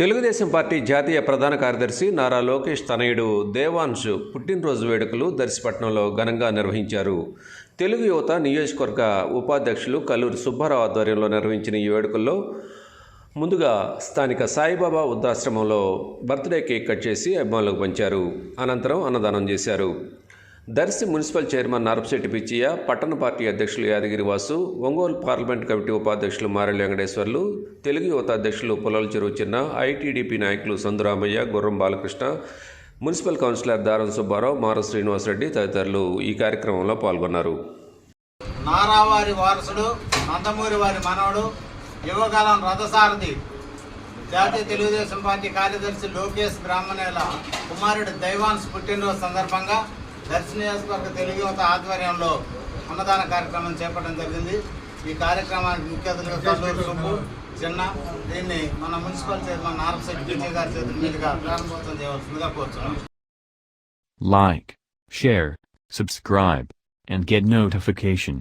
Telugu Desam party జాతీయ ప్రధాన కార్యదర్శి నారా లోకేష్ తనయుడు దేవాంశ్ పుట్టినరోజు వేడుకలు దర్శిపట్నంలో ఘనంగా నిర్వహించారు. తెలుగు యువత నియోజకవర్గ ఉపాధ్యక్షులు కల్లూరి సుబ్బారావు ఆధ్వర్యంలో నిర్వహించిన ఈ వేడుకల్లో ముందుగా స్థానిక సాయిబాబా వృద్ధాశ్రమంలో బర్త్డే కేక్ కట్ చేసి అభిమానులకు పంచారు. అనంతరం అన్నదానం చేశారు. దర్శి మున్సిపల్ చైర్మన్ నరపశెట్టి పిచ్చయ్య పట్టణ పార్టీ అధ్యక్షులు యాదగిరి వాసు ఒంగోలు పార్లమెంట్ కమిటీ ఉపాధ్యక్షులు మారెళ్ళి వెంకటేశ్వర్లు తెలుగు యువత అధ్యక్షులు పొలాల చెరువు చిన్న ఐటీడీపీ నాయకులు సందురామయ్య గుర్రం బాలకృష్ణ మున్సిపల్ కౌన్సిలర్ దారం సుబ్బారావు మార శ్రీనివాసరెడ్డి తదితరులు ఈ కార్యక్రమంలో పాల్గొన్నారు. నారావారి వారసుడు నందమూరి వారి మనవడు యువకాలం రథసారథి జాతీయ తెలుగుదేశం పార్టీ కార్యదర్శి లోకేష్ బ్రాహ్మణేల కుమారుడు దైవాన్స్ పుట్టినరోజు సందర్భంగా దర్శ నియోజకవర్గ తెలుగు యువత ఆధ్వర్యంలో అన్నదాన కార్యక్రమం చేపట్టడం జరిగింది ఈ కార్యక్రమానికి ముఖ్య అతిథిగా కల్లూరు సుబ్బు చిన్న దీన్ని మన మున్సిపల్ చైర్మన్ నారపశెట్టి విజయ్ గారి చేతుల మీదుగా ప్రారంభోత్సవం చేయవలసిందిగా కోరుతున్నాం like share subscribe and get notification.